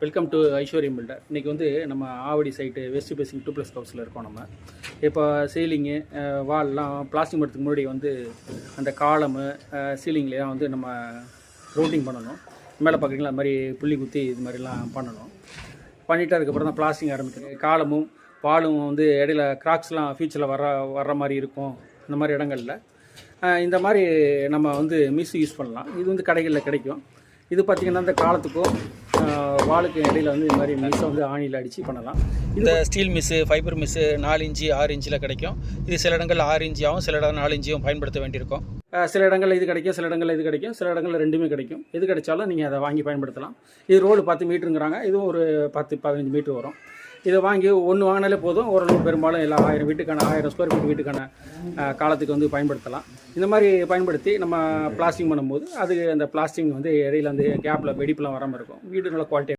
Welcome to ஐஸ்வர்யம் filter இன்றைக்கி வந்து நம்ம Avadi side west facing two plus ஹவுஸில் இருக்கோம் நம்ம. இப்போ சீலிங்கு வால்லாம் பிளாஸ்டிக் மரத்துக்கு முன்னாடி வந்து அந்த காலமு சீலிங்லாம் வந்து நம்ம ரூட்டிங் பண்ணணும். மேலே பார்க்குறீங்களா அது மாதிரி புள்ளி குத்தி இது மாதிரிலாம் பண்ணணும். பண்ணிவிட்டு அதுக்கப்புறம் தான் பிளாஸ்டிங் ஆரம்பிக்கணும். காலமும் பாலும் வந்து இடையில கிராக்ஸ்லாம் ஃபியூச்சரில் வர வர்ற மாதிரி இருக்கும். இந்த மாதிரி இடங்கள்ல. இந்த மாதிரி நம்ம வந்து மிஸ் யூஸ் பண்ணலாம். இது வந்து கடைகளில் கிடைக்கும். இது பார்த்திங்கன்னா இந்த காலத்துக்கும் வாளுக்கு இடையில வந்து இந்த மாதிரி மிஸ்ஸை வந்து ஆணியில் அடித்து பண்ணலாம். இந்த ஸ்டீல் மிஸ்ஸு ஃபைபர் மிஸ்ஸு நாலு இன்ச்சு ஆறு இன்ச்சில் கிடைக்கும். இது சில இடங்கள் ஆறு இன்ச்சியாகவும் சில இடம் நாலு இன்ச்சியும் பயன்படுத்த வேண்டியிருக்கும். சில இடங்களில் இது கிடைக்கும் சில இடங்களில் இது கிடைக்கும் சில இடங்களில் ரெண்டுமே கிடைக்கும். எது கிடைச்சாலும் நீங்கள் அதை வாங்கி பயன்படுத்தலாம். இது ரோடு பத்து மீட்டருங்கிறாங்க இதுவும் ஒரு பத்து பதினஞ்சு மீட்டர் வரும். இதை வாங்கி ஒன்று வாங்கினாலே போதும். ஓரளவு பெரும்பாலும் எல்லா ஆயிரம் வீட்டுக்கான ஆயிரம் ஸ்கொயர் ஃபீட் வீட்டுக்கான காலத்துக்கு வந்து பயன்படுத்தலாம். இந்த மாதிரி பயன்படுத்தி நம்ம பிளாஸ்டிங் பண்ணும்போது அது அந்த பிளாஸ்டிங் வந்து இடையில வந்து கேப்பில் வெடிப்பெலாம் வராமல் இருக்கும். வீடு நல்ல குவாலிட்டி